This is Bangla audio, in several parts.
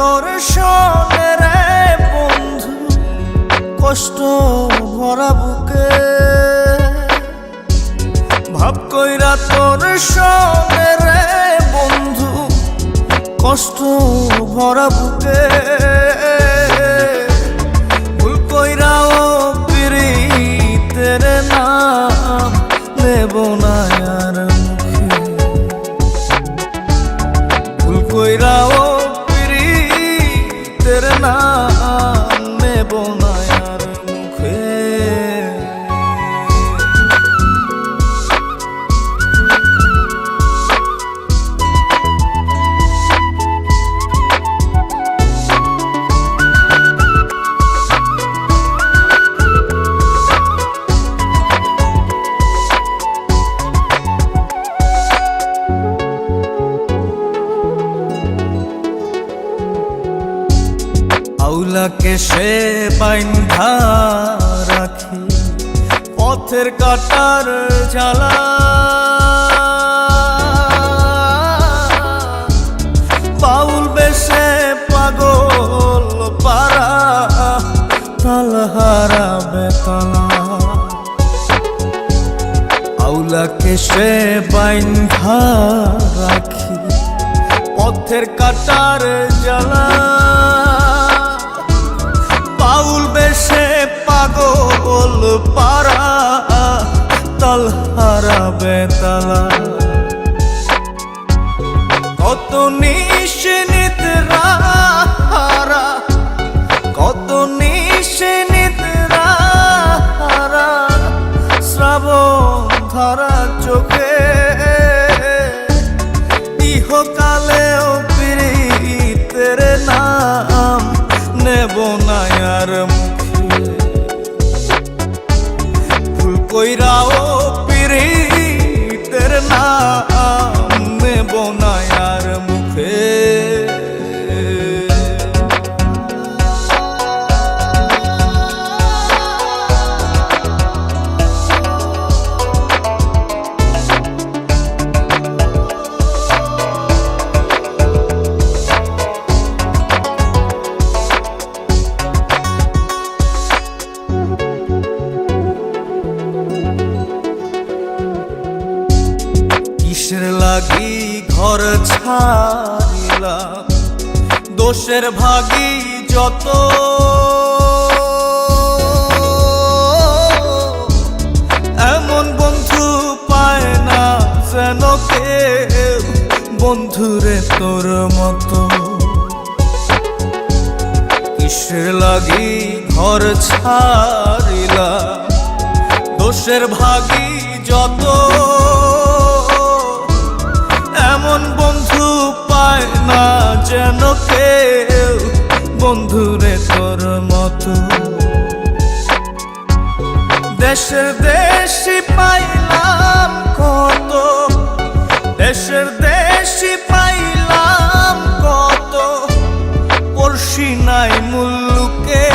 তোর সঙ্গে বন্ধু কষ্ট ভরা বুকে। ভাব কইরা তোর সঙ্গে বন্ধু কষ্ট ভরা বুকে। নাম নেব না। পথের কাটার জ্বালা বাউল বেশে পাগল পারা তালহারা বেতলা। আউলাকে সে বাইন্ধা রাখি পথের কাটার জ্বালা। পাউল বেশে পাগল পারা তালহারা বেতালা। কইরাও পীড়িতের নাম ছাড়িলাম দোষের ভাগি যত। এমন বন্ধু পায় না যেন কেউ। বন্ধুরে তোর মতো। কিসের লাগি ঘর ছাড়িলা? দোষের ভাগি যত। পায় না যেন কেউ। বন্ধুরে তোর মতো। দেশের দেশি পাইলাম কত। দেশের দেশি পাইলাম কত। পড়শি নাই মুল্লুকে।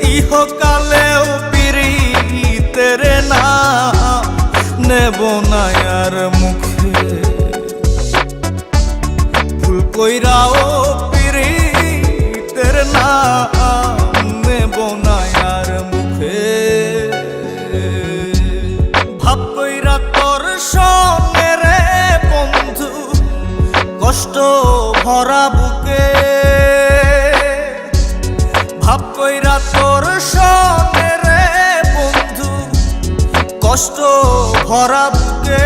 ইহকালেও পিরিতের না। নেব না আর কইরাও পিরিতের না নেব না আর মুখে। ভাব কইরা তোর সঙ্গে রে বন্ধু, কষ্ট ভরা বুকে। ভাব কইরা তোর সঙ্গে রে বন্ধু, কষ্ট ভরা বুকে।